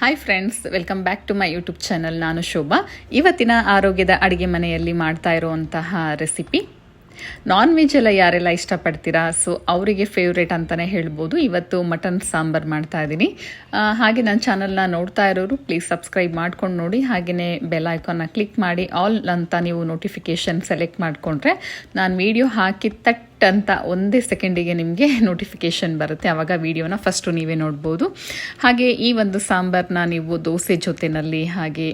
Hi friends welcome back to my YouTube channel ನಾನು ಶೋಭಾ. ಇವತ್ತಿನ ಆರೋಗ್ಯದ ಅಡುಗೆ ಮನೆಯಲ್ಲಿ ಮಾಡ್ತಾ ಇರುವಂತಹ ರೆಸಿಪಿ ನಾನ್ ವೆಜ್ ಎಲ್ಲ ಯಾರೆಲ್ಲ ಇಷ್ಟಪಡ್ತೀರಾ? ಸೊ ಅವರಿಗೆ ಫೇವ್ರೇಟ್ ಅಂತಲೇ ಹೇಳ್ಬೋದು. ಇವತ್ತು ಮಟನ್ ಸಾಂಬಾರ್ ಮಾಡ್ತಾ ಇದ್ದೀನಿ. ಹಾಗೆ ನನ್ನ ಚಾನಲ್ನ ನೋಡ್ತಾ ಇರೋರು ಪ್ಲೀಸ್ ಸಬ್ಸ್ಕ್ರೈಬ್ ಮಾಡ್ಕೊಂಡು ನೋಡಿ. ಹಾಗೆಯೇ ಬೆಲ್ ಐಕಾನ್ನ ಕ್ಲಿಕ್ ಮಾಡಿ. ಆಲ್ ಅಂತ ನೀವು ನೋಟಿಫಿಕೇಷನ್ ಸೆಲೆಕ್ಟ್ ಮಾಡಿಕೊಂಡ್ರೆ ನಾನು ವಿಡಿಯೋ ಹಾಕಿ ತಟ್ ಅಂತ ಒಂದೇ ಸೆಕೆಂಡಿಗೆ ನಿಮಗೆ ನೋಟಿಫಿಕೇಷನ್ ಬರುತ್ತೆ. ಆವಾಗ ವಿಡಿಯೋನ ಫಸ್ಟು ನೀವೇ ನೋಡ್ಬೋದು. ಹಾಗೆ ಈ ಒಂದು ಸಾಂಬಾರನ್ನ ನೀವು ದೋಸೆ ಜೊತೆನಲ್ಲಿ, ಹಾಗೆ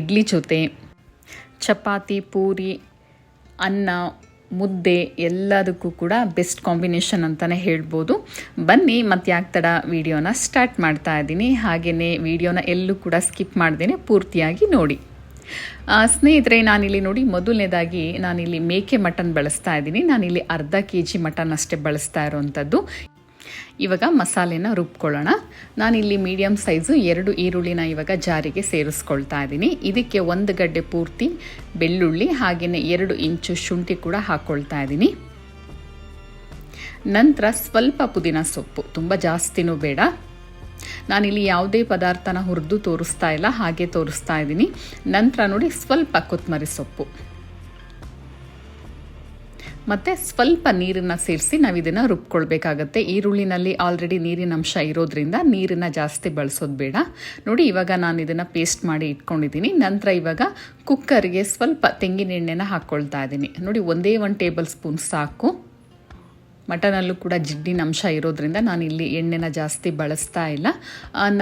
ಇಡ್ಲಿ ಜೊತೆ, ಚಪಾತಿ, ಪೂರಿ, ಅನ್ನ ಮುದ್ದೆ ಎಲ್ಲದಕ್ಕೂ ಕೂಡ ಬೆಸ್ಟ್ ಕಾಂಬಿನೇಷನ್ ಅಂತಲೇ ಹೇಳ್ಬೋದು. ಬನ್ನಿ ಮತ್ತೆ ಯಾಕೆ ತಡ ವಿಡಿಯೋನ ಸ್ಟಾರ್ಟ್ ಮಾಡ್ತಾ ಇದ್ದೀನಿ. ಹಾಗೆಯೇ ವಿಡಿಯೋನ ಎಲ್ಲೂ ಕೂಡ ಸ್ಕಿಪ್ ಮಾಡ್ದೇನೆ ಪೂರ್ತಿಯಾಗಿ ನೋಡಿ. ಸ್ನೇಹಿತರೆ, ನಾನಿಲ್ಲಿ ನೋಡಿ ಮೊದಲನೇದಾಗಿ ನಾನಿಲ್ಲಿ ಮೇಕೆ ಮಟನ್ ಬಳಸ್ತಾ ಇದ್ದೀನಿ. ನಾನಿಲ್ಲಿ ಅರ್ಧ ಕೆ ಜಿ ಮಟನ್ ಅಷ್ಟೇ ಬಳಸ್ತಾ ಇರೋವಂಥದ್ದು ಇವಾಗ ಮಸಾಲೆನ ರುಬ್ಕೊಳ್ಳೋಣ. ನಾನಿಲ್ಲಿ ಮೀಡಿಯಮ್ ಸೈಜು ಎರಡು ಈರುಳ್ಳಿನ ಇವಾಗ ಜಾರಿಗೆ ಸೇರಿಸ್ಕೊಳ್ತಾ ಇದ್ದೀನಿ. ಇದಕ್ಕೆ ಒಂದು ಗಡ್ಡೆ ಪೂರ್ತಿ ಬೆಳ್ಳುಳ್ಳಿ ಹಾಗೆಯೇ ಎರಡು ಇಂಚು ಶುಂಠಿ ಕೂಡ ಹಾಕ್ಕೊಳ್ತಾ ಇದ್ದೀನಿ. ನಂತರ ಸ್ವಲ್ಪ ಪುದೀನ ಸೊಪ್ಪು, ತುಂಬ ಜಾಸ್ತಿನೂ ಬೇಡ. ನಾನಿಲ್ಲಿ ಯಾವುದೇ ಪದಾರ್ಥನ ಹುರಿದು ತೋರಿಸ್ತಾ ಇಲ್ಲ, ಹಾಗೆ ತೋರಿಸ್ತಾ ಇದ್ದೀನಿ. ನಂತರ ನೋಡಿ ಸ್ವಲ್ಪ ಕೊತ್ತಂಬರಿ ಸೊಪ್ಪು. ಮತ್ತು ಸ್ವಲ್ಪ ನೀರನ್ನು ಸೇರಿಸಿ ನಾವು ಇದನ್ನು ರುಬ್ಕೊಳ್ಬೇಕಾಗತ್ತೆ. ಈರುಳ್ಳಿನಲ್ಲಿ ಆಲ್ರೆಡಿ ನೀರಿನ ಅಂಶ ಇರೋದ್ರಿಂದ ನೀರನ್ನು ಜಾಸ್ತಿ ಬಳಸೋದು ಬೇಡ. ನೋಡಿ, ಇವಾಗ ನಾನು ಇದನ್ನು ಪೇಸ್ಟ್ ಮಾಡಿ ಇಟ್ಕೊಂಡಿದ್ದೀನಿ. ನಂತರ ಇವಾಗ ಕುಕ್ಕರ್ಗೆ ಸ್ವಲ್ಪ ತೆಂಗಿನ ಎಣ್ಣೆನ ಹಾಕ್ಕೊಳ್ತಾ ಇದ್ದೀನಿ. ನೋಡಿ, ಒಂದೇ ಒಂದು ಟೇಬಲ್ ಸ್ಪೂನ್ ಸಾಕು. ಮಟನಲ್ಲೂ ಕೂಡ ಜಿಡ್ಡಿನ ಅಂಶ ಇರೋದ್ರಿಂದ ನಾನು ಇಲ್ಲಿ ಎಣ್ಣೆನ ಜಾಸ್ತಿ ಬಳಸ್ತಾ ಇಲ್ಲ.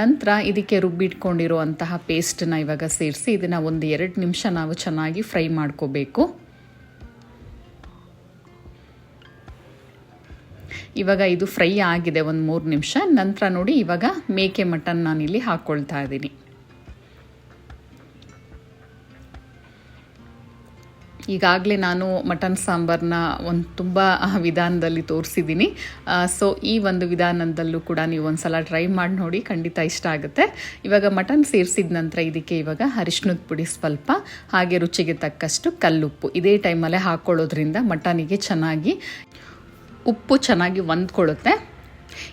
ನಂತರ ಇದಕ್ಕೆ ರುಬ್ಬಿಟ್ಕೊಂಡಿರುವಂತಹ ಪೇಸ್ಟನ್ನ ಇವಾಗ ಸೇರಿಸಿ ಇದನ್ನು ಒಂದು ಎರಡು ನಿಮಿಷ ನಾವು ಚೆನ್ನಾಗಿ ಫ್ರೈ ಮಾಡ್ಕೋಬೇಕು. ಇವಾಗ ಇದು ಫ್ರೈ ಆಗಿದೆ ಒಂದು ಮೂರು ನಿಮಿಷ. ನಂತರ ನೋಡಿ ಇವಾಗ ಮೇಕೆ ಮಟನ್ ನಾನಿಲ್ಲಿ ಹಾಕ್ಕೊಳ್ತಾ ಇದ್ದೀನಿ. ಈಗಾಗಲೇ ನಾನು ಮಟನ್ ಸಾಂಬಾರನ್ನ ಒಂದು ತುಂಬ ವಿಧಾನದಲ್ಲಿ ತೋರಿಸಿದ್ದೀನಿ. ಸೊ ಈ ಒಂದು ವಿಧಾನದಲ್ಲೂ ಕೂಡ ನೀವು ಒಂದು ಸಲ ಟ್ರೈ ಮಾಡಿ ನೋಡಿ, ಖಂಡಿತ ಇಷ್ಟ ಆಗುತ್ತೆ. ಇವಾಗ ಮಟನ್ ಸೇರಿಸಿದ ನಂತರ ಇದಕ್ಕೆ ಇವಾಗ ಅರಿಶಿನದ ಪುಡಿ ಸ್ವಲ್ಪ, ಹಾಗೆ ರುಚಿಗೆ ತಕ್ಕಷ್ಟು ಕಲ್ಲುಪ್ಪು. ಇದೇ ಟೈಮಲ್ಲೇ ಹಾಕ್ಕೊಳ್ಳೋದ್ರಿಂದ ಮಟನಿಗೆ ಚೆನ್ನಾಗಿ ಉಪ್ಪು ಚೆನ್ನಾಗಿ ಹೊಂದ್ಕೊಳ್ಳುತ್ತೆ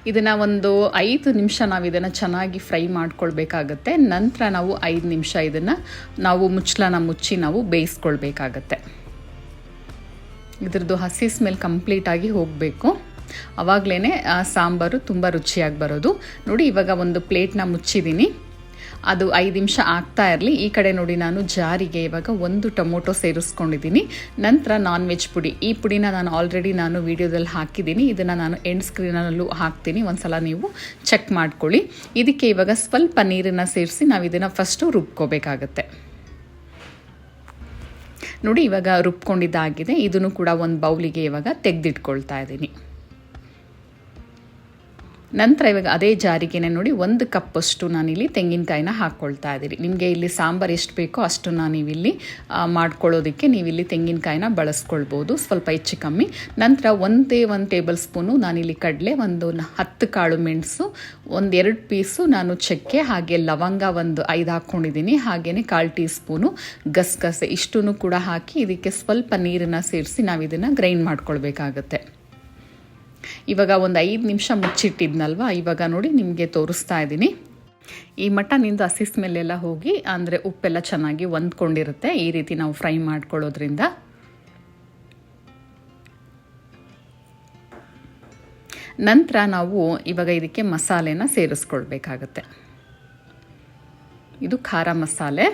ಇದನ್ನು ಒಂದು ಐದು ನಿಮಿಷ ನಾವು ಇದನ್ನು ಚೆನ್ನಾಗಿ ಫ್ರೈ ಮಾಡ್ಕೊಳ್ಬೇಕಾಗತ್ತೆ. ನಂತರ ನಾವು ಐದು ನಿಮಿಷ ಇದನ್ನು ನಾವು ಮುಚ್ಚಳನ ಮುಚ್ಚಿ ನಾವು ಬೇಯಿಸ್ಕೊಳ್ಬೇಕಾಗತ್ತೆ. ಇದ್ರದ್ದು ಹಸಿ ಸ್ಮೆಲ್ ಕಂಪ್ಲೀಟಾಗಿ ಹೋಗಬೇಕು. ಆವಾಗಲೇ ಸಾಂಬಾರು ತುಂಬ ರುಚಿಯಾಗಿ ಬರೋದು. ನೋಡಿ, ಇವಾಗ ಒಂದು ಪ್ಲೇಟ್ನ ಮುಚ್ಚಿದ್ದೀನಿ. ಅದು ಐದು ನಿಮಿಷ ಆಗ್ತಾ ಇರಲಿ. ಈ ಕಡೆ ನೋಡಿ ನಾನು ಜಾರಿಗೆ ಇವಾಗ ಒಂದು ಟೊಮೊಟೊ ಸೇರಿಸ್ಕೊಂಡಿದ್ದೀನಿ. ನಂತರ ನಾನ್ ವೆಜ್ ಪುಡಿ. ಈ ಪುಡಿನ ನಾನು ಆಲ್ರೆಡಿ ನಾನು ವಿಡಿಯೋದಲ್ಲಿ ಹಾಕಿದ್ದೀನಿ. ಇದನ್ನು ನಾನು ಎಂಡ್ ಸ್ಕ್ರೀನಲ್ಲೂ ಹಾಕ್ತೀನಿ. ಒಂದ್ಸಲ ನೀವು ಚೆಕ್ ಮಾಡ್ಕೊಳ್ಳಿ. ಇದಕ್ಕೆ ಇವಾಗ ಸ್ವಲ್ಪ ನೀರನ್ನು ಸೇರಿಸಿ ನಾವು ಇದನ್ನು ಫಸ್ಟು ರುಬ್ಕೋಬೇಕಾಗತ್ತೆ. ನೋಡಿ ಇವಾಗ ರುಬ್ಕೊಂಡಿದ್ದಾಗಿದೆ. ಇದನ್ನು ಕೂಡ ಒಂದು ಬೌಲಿಗೆ ಇವಾಗ ತೆಗೆದಿಟ್ಕೊಳ್ತಾ ಇದ್ದೀನಿ. ನಂತರ ಇವಾಗ ಅದೇ ಜಾರಿಗೆನೇ ನೋಡಿ ಒಂದು ಕಪ್ಪಷ್ಟು ನಾನಿಲ್ಲಿ ತೆಂಗಿನಕಾಯಿನ ಹಾಕ್ಕೊಳ್ತಾ ಇದ್ದೀನಿ ನಿಮಗೆ ಇಲ್ಲಿ ಸಾಂಬಾರು ಎಷ್ಟು ಬೇಕೋ ಅಷ್ಟು ನಾನಿವಿಲ್ಲಿ ಆ, ಮಾಡ್ಕೊಳ್ಳೋದಕ್ಕೆ ನೀವಿಲ್ಲಿ ತೆಂಗಿನಕಾಯಿನ ಬಳಸ್ಕೊಳ್ಬೋದು. ಸ್ವಲ್ಪ ಹೆಚ್ಚು ಕಮ್ಮಿ. ನಂತರ ಒಂದೇ ಒಂದು ಟೇಬಲ್ ಸ್ಪೂನು ನಾನಿಲ್ಲಿ ಕಡಲೆ ಒಂದು ಹತ್ತು ಕಾಳು ಮೆಣಸು ಒಂದೆರಡು ಪೀಸು ನಾನು ಚಕ್ಕೆ ಹಾಗೆ ಲವಂಗ ಒಂದು ಐದು ಹಾಕ್ಕೊಂಡಿದ್ದೀನಿ. ಹಾಗೆಯೇ ಕಾಲು ಟೀ ಸ್ಪೂನು ಗಸಗಸೆ ಇಷ್ಟೂ ಕೂಡ ಹಾಕಿ ಇದಕ್ಕೆ ಸ್ವಲ್ಪ ನೀರನ್ನು ಸೇರಿಸಿ ನಾವು ಇದನ್ನು ಗ್ರೈಂಡ್ ಮಾಡ್ಕೊಳ್ಬೇಕಾಗತ್ತೆ. ಇವಾಗ ಒಂದು ಐದು ನಿಮಿಷ ಮುಚ್ಚಿಟ್ಟಿದ್ನಲ್ವ? ಇವಾಗ ನೋಡಿ ನಿಮಗೆ ತೋರಿಸ್ತಾ ಇದ್ದೀನಿ. ಈ ಮಟನಿಂದ ಹಸಿಸ್ ಮೇಲೆಲ್ಲ ಹೋಗಿ, ಅಂದರೆ ಉಪ್ಪೆಲ್ಲ ಚೆನ್ನಾಗಿ ಹೊಂದ್ಕೊಂಡಿರುತ್ತೆ. ಈ ರೀತಿ ನಾವು ಫ್ರೈ ಮಾಡ್ಕೊಳ್ಳೋದ್ರಿಂದ. ನಂತರ ನಾವು ಇವಾಗ ಇದಕ್ಕೆ ಮಸಾಲೆನ ಸೇರಿಸ್ಕೊಳ್ಬೇಕಾಗತ್ತೆ. ಇದು ಖಾರ ಮಸಾಲೆ.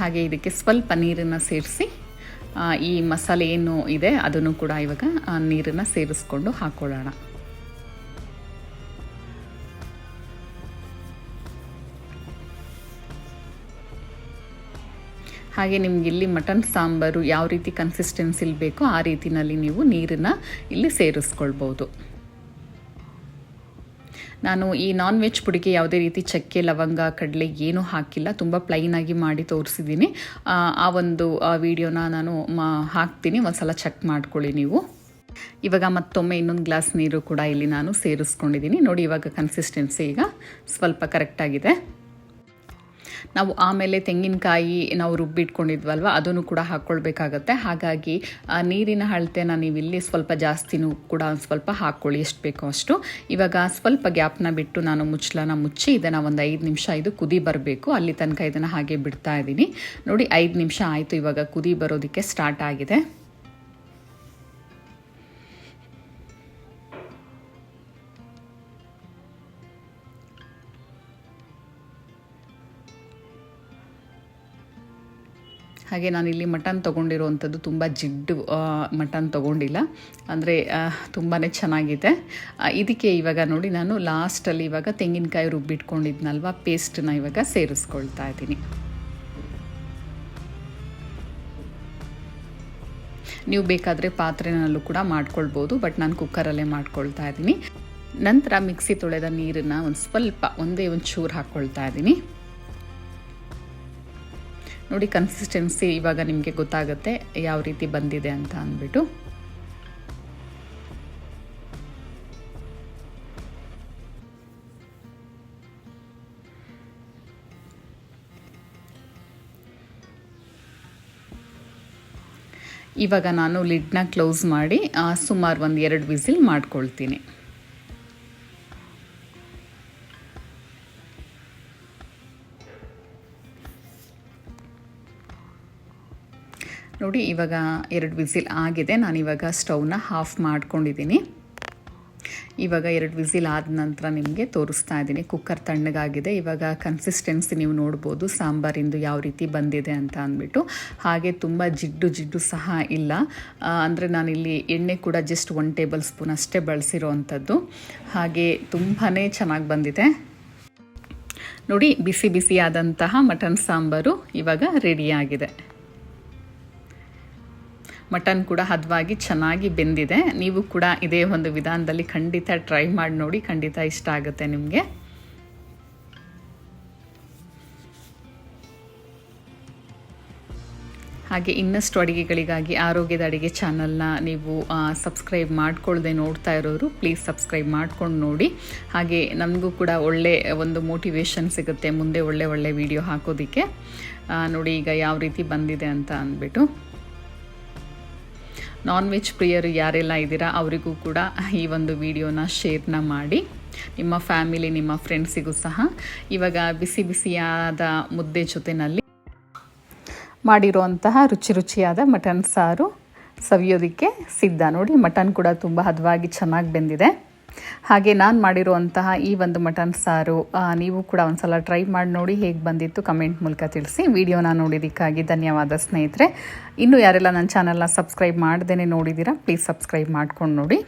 ಹಾಗೆ ಇದಕ್ಕೆ ಸ್ವಲ್ಪ ನೀರನ್ನು ಸೇರಿಸಿ. ಈ ಮಸಾಲೆ ಏನು ಇದೆ, ಅದನ್ನು ಕೂಡ ಇವಾಗ ನೀರನ್ನು ಸೇರಿಸ್ಕೊಂಡು ಹಾಕ್ಕೊಳ್ಳೋಣ ಹಾಗೆ ನಿಮ್ಗೆ ಇಲ್ಲಿ ಮಟನ್, ಸಾಂಬಾರು ಯಾವ ರೀತಿ ಕನ್ಸಿಸ್ಟೆನ್ಸಿಲಿ ಬೇಕೋ ಆ ರೀತಿನಲ್ಲಿ ನೀವು ನೀರನ್ನು ಇಲ್ಲಿ ಸೇರಿಸ್ಕೊಳ್ಬೋದು. ನಾನು ಈ ನಾನ್ ವೆಜ್ ಪುಡಿಗೆ ಯಾವುದೇ ರೀತಿ ಚಕ್ಕೆ ಲವಂಗ ಕಡಲೆ ಏನೂ ಹಾಕಿಲ್ಲ. ತುಂಬ ಪ್ಲೈನಾಗಿ ಮಾಡಿ ತೋರಿಸಿದ್ದೀನಿ. ಆ, ಒಂದು ವಿಡಿಯೋನ ನಾನು ಮಾ ಹಾಕ್ತೀನಿ. ಒಂದ್ಸಲ ಚೆಕ್ ಮಾಡ್ಕೊಳ್ಳಿ ನೀವು. ಇವಾಗ ಮತ್ತೊಮ್ಮೆ ಇನ್ನೊಂದು ಗ್ಲಾಸ್ ನೀರು ಕೂಡ ಇಲ್ಲಿ ನಾನು ಸೇರಿಸ್ಕೊಂಡಿದ್ದೀನಿ. ನೋಡಿ ಇವಾಗ ಕನ್ಸಿಸ್ಟೆನ್ಸಿ ಈಗ ಸ್ವಲ್ಪ ಕರೆಕ್ಟಾಗಿದೆ ನಾವು ಆಮೇಲೆ ತೆಂಗಿನಕಾಯಿ ನಾವು ರುಬ್ಬಿಟ್ಕೊಂಡಿದ್ವಲ್ವ, ಅದನ್ನು ಕೂಡ ಹಾಕ್ಕೊಳ್ಬೇಕಾಗತ್ತೆ. ಹಾಗಾಗಿ ನೀರಿನ ಅಳತೆನ ನೀವು ಇಲ್ಲಿ ಸ್ವಲ್ಪ ಜಾಸ್ತಿನೂ ಕೂಡ ಸ್ವಲ್ಪ ಹಾಕ್ಕೊಳ್ಳಿ, ಎಷ್ಟು ಬೇಕೋ ಅಷ್ಟು. ಇವಾಗ ಸ್ವಲ್ಪ ಗ್ಯಾಪ್ನ ಬಿಟ್ಟು ನಾನು ಮುಚ್ಚಲನ ಮುಚ್ಚಿ ಇದನ್ನು ಒಂದು ಐದು ನಿಮಿಷ ಇದು ಕುದಿ ಬರಬೇಕು. ಅಲ್ಲಿ ತನಕ ಇದನ್ನು ಹಾಗೆ ಬಿಡ್ತಾ ಇದ್ದೀನಿ. ನೋಡಿ, ಐದು ನಿಮಿಷ ಆಯಿತು ಇವಾಗ ಕುದಿ ಬರೋದಕ್ಕೆ ಸ್ಟಾರ್ಟ್ ಆಗಿದೆ. ಹಾಗೆ ನಾನು ಇಲ್ಲಿ ಮಟನ್ ತೊಗೊಂಡಿರುವಂಥದ್ದು ತುಂಬ ಜಿಡ್ಡು ಮಟನ್ ತೊಗೊಂಡಿಲ್ಲ. ಅಂದರೆ ತುಂಬಾ ಚೆನ್ನಾಗಿದೆ. ಇದಕ್ಕೆ ಇವಾಗ ನೋಡಿ ನಾನು ಲಾಸ್ಟಲ್ಲಿ ಇವಾಗ ತೆಂಗಿನಕಾಯಿ ರುಬ್ಬಿಟ್ಕೊಂಡಿದ್ನಲ್ವ, ಪೇಸ್ಟನ್ನ ಇವಾಗ ಸೇರಿಸ್ಕೊಳ್ತಾ ಇದ್ದೀನಿ. ನೀವು ಬೇಕಾದರೆ ಪಾತ್ರೆನಲ್ಲೂ ಕೂಡ ಮಾಡ್ಕೊಳ್ಬೋದು, ಬಟ್ ನಾನು ಕುಕ್ಕರಲ್ಲೇ ಮಾಡ್ಕೊಳ್ತಾ ಇದ್ದೀನಿ. ನಂತರ ಮಿಕ್ಸಿ ತೊಳೆದ ನೀರನ್ನು ಒಂದು ಸ್ವಲ್ಪ, ಒಂದೇ ಒಂದು ಚೂರು ಹಾಕ್ಕೊಳ್ತಾ ಇದ್ದೀನಿ. ನೋಡಿ ಕನ್ಸಿಸ್ಟೆನ್ಸಿ ಇವಾಗ ನಿಮಗೆ ಗೊತ್ತಾಗುತ್ತೆ ಯಾವ ರೀತಿ ಬಂದಿದೆ ಅಂತ ಅಂದ್ಬಿಟ್ಟು. ಇವಾಗ ನಾನು ಲಿಡ್ನ ಕ್ಲೋಸ್ ಮಾಡಿ ಸುಮಾರು ಒಂದು ಎರಡು ವಿಸಿಲ್ ಮಾಡ್ಕೊಳ್ತೀನಿ. ನೋಡಿ, ಇವಾಗ ಎರಡು ವಿಸಿಲ್ ಆಗಿದೆ. ನಾನು ಇವಾಗ ಸ್ಟವ್ನ ಹಾಫ್ ಮಾಡ್ಕೊಂಡಿದ್ದೀನಿ. ಇವಾಗ ಎರಡು ವಿಸಿಲ್ ಆದ ನಂತರ ನಿಮಗೆ ತೋರಿಸ್ತಾ ಇದ್ದೀನಿ. ಕುಕ್ಕರ್ ತಣ್ಣಗಾಗಿದೆ. ಇವಾಗ ಕನ್ಸಿಸ್ಟೆನ್ಸಿ ನೀವು ನೋಡ್ಬೋದು ಸಾಂಬಾರಿಂದು ಯಾವ ರೀತಿ ಬಂದಿದೆ ಅಂತ ಅಂದ್ಬಿಟ್ಟು. ಹಾಗೆ ತುಂಬ ಜಿಡ್ಡು ಜಿಡ್ಡು ಸಹ ಇಲ್ಲ. ಅಂದರೆ ನಾನಿಲ್ಲಿ ಎಣ್ಣೆ ಕೂಡ ಜಸ್ಟ್ ಒನ್ ಟೇಬಲ್ ಸ್ಪೂನ್ ಅಷ್ಟೇ ಬಳಸಿರೋ ಅಂಥದ್ದು ಹಾಗೆ ತುಂಬಾ ಚೆನ್ನಾಗಿ ಬಂದಿದೆ. ನೋಡಿ, ಬಿಸಿ ಬಿಸಿಯಾದಂತಹ ಮಟನ್ ಸಾಂಬಾರು ಇವಾಗ ರೆಡಿಯಾಗಿದೆ ಮಟನ್ ಕೂಡ ಹದವಾಗಿ ಚೆನ್ನಾಗಿ ಬೆಂದಿದೆ. ನೀವು ಕೂಡ ಇದೇ ಒಂದು ವಿಧಾನದಲ್ಲಿ ಖಂಡಿತ ಟ್ರೈ ಮಾಡಿ ನೋಡಿ, ಖಂಡಿತ ಇಷ್ಟ ಆಗುತ್ತೆ ನಿಮಗೆ. ಹಾಗೆ ಇನ್ನಷ್ಟು ಅಡುಗೆಗಳಿಗಾಗಿ ಆರೋಗ್ಯದ ಅಡುಗೆ ಚಾನಲ್ನ ನೀವು ಸಬ್ಸ್ಕ್ರೈಬ್ ಮಾಡ್ಕೊಳ್ಳದೆ ನೋಡ್ತಾ ಇರೋರು ಪ್ಲೀಸ್ ಸಬ್ಸ್ಕ್ರೈಬ್ ಮಾಡ್ಕೊಂಡು ನೋಡಿ. ಹಾಗೆ ನಮಗೂ ಕೂಡ ಒಳ್ಳೆ ಒಂದು ಮೋಟಿವೇಶನ್ ಸಿಗುತ್ತೆ, ಮುಂದೆ ಒಳ್ಳೆ ಒಳ್ಳೆ ವಿಡಿಯೋ ಹಾಕೋದಕ್ಕೆ. ನೋಡಿ ಈಗ ಯಾವ ರೀತಿ ಬಂದಿದೆ ಅಂತ ಅಂದ್ಬಿಟ್ಟು. ನಾನ್ ವೆಜ್ ಪ್ರಿಯರು ಯಾರೆಲ್ಲ ಇದ್ದೀರಾ, ಅವರಿಗೂ ಕೂಡ ಈ ಒಂದು ವಿಡಿಯೋನ ಶೇರ್ನ ಮಾಡಿ. ನಿಮ್ಮ ಫ್ಯಾಮಿಲಿ, ನಿಮ್ಮ ಫ್ರೆಂಡ್ಸಿಗೂ ಸಹ ಇವಾಗ ಬಿಸಿ ಬಿಸಿಯಾದ ಮುದ್ದೆ ಜೊತೆಯಲ್ಲಿ ಮಾಡಿರುವಂತಹ ರುಚಿ ರುಚಿಯಾದ ಮಟನ್ ಸಾರು ಸವಿಯೋದಕ್ಕೆ ಸಿದ್ಧ. ನೋಡಿ, ಮಟನ್ ಕೂಡ ತುಂಬ ಹದವಾಗಿ ಚೆನ್ನಾಗಿ ಬೆಂದಿದೆ. ಹಾಗೆ ನಾನು ಮಾಡಿರುವಂತಹ ಈ ಒಂದು ಮಟನ್ ಸಾರು ನೀವು ಕೂಡ ಒಂದ್ಸಲ ಟ್ರೈ ಮಾಡಿ ನೋಡಿ ಹೇಗೆ ಬಂದಿತ್ತು ಕಮೆಂಟ್ ಮೂಲಕ ತಿಳಿಸಿ. ವಿಡಿಯೋನ ನೋಡಿದ್ದಕ್ಕಾಗಿ ಧನ್ಯವಾದ ಸ್ನೇಹಿತರೆ. ಇನ್ನೂ ಯಾರೆಲ್ಲ ನನ್ನ ಚಾನಲ್ನ ಸಬ್ಸ್ಕ್ರೈಬ್ ಮಾಡ್ದೇ ನೋಡಿದ್ದೀರಾ ಪ್ಲೀಸ್ ಸಬ್ಸ್ಕ್ರೈಬ್ ಮಾಡ್ಕೊಂಡು ನೋಡಿ.